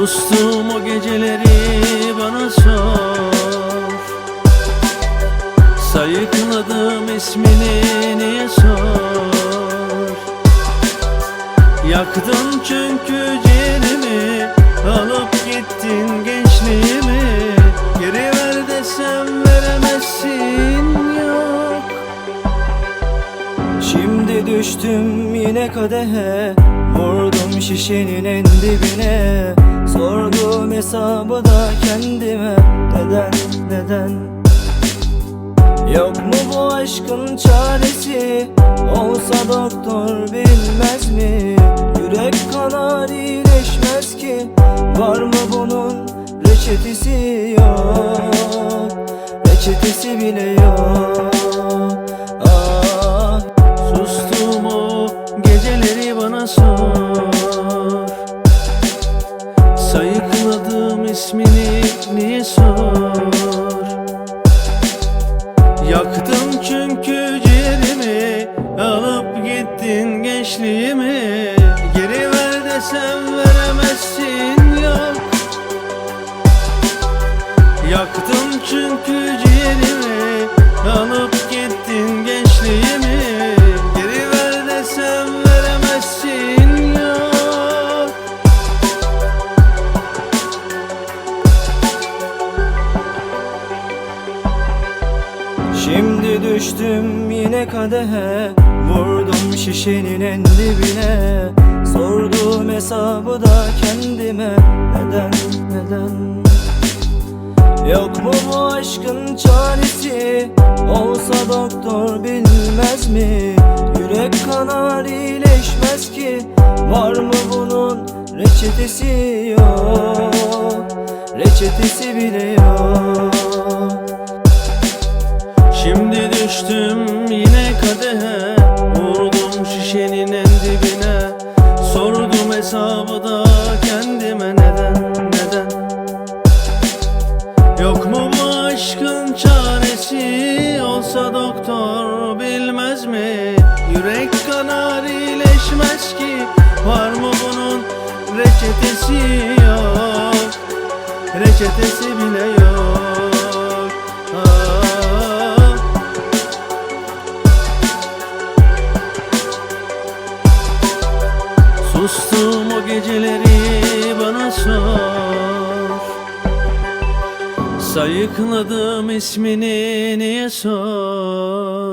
Sustum o geceleri bana sor. Sayıkladım ismini niye sor? Yaktın çünkü ciğerimi Alıp gittin gençliğimi. Geri ver desem veremezsin yok. Şimdi düştüm yine kadehe Vurdum şişenin en dibine. Sordum hesabı da kendime. Neden, neden? Yok mu bu aşkın çaresi? Olsa doktor bilmez mi? Yürek kanar iyileşmez ki. Var mı bunun reçetesi Yaktım çünkü ciğerimi Alıp gittin gençliğimi. Geri ver desem veremezsin yok Yaktım çünkü ciğerimi Alıp Şimdi düştüm yine kadehe Vurdum şişenin en dibine. Sordum hesabı da kendime Neden, neden? Yok mu bu aşkın çaresi? Olsa doktor bilmez mi? Yürek kanar iyileşmez ki. Var mı bunun reçetesi? Yok. Reçetesi bile yok düştüm yine kadehe Vurdum şişenin en dibine. Sordum hesabı da kendime neden neden? Yok mu bu aşkın çaresi? Olsa doktor bilmez mi? Yürek kanar iyileşmez ki. Var mı bunun reçetesi? Yok. Reçetesi bile yok Sustum o geceleri bana sor. Sayıkladım ismini niye sor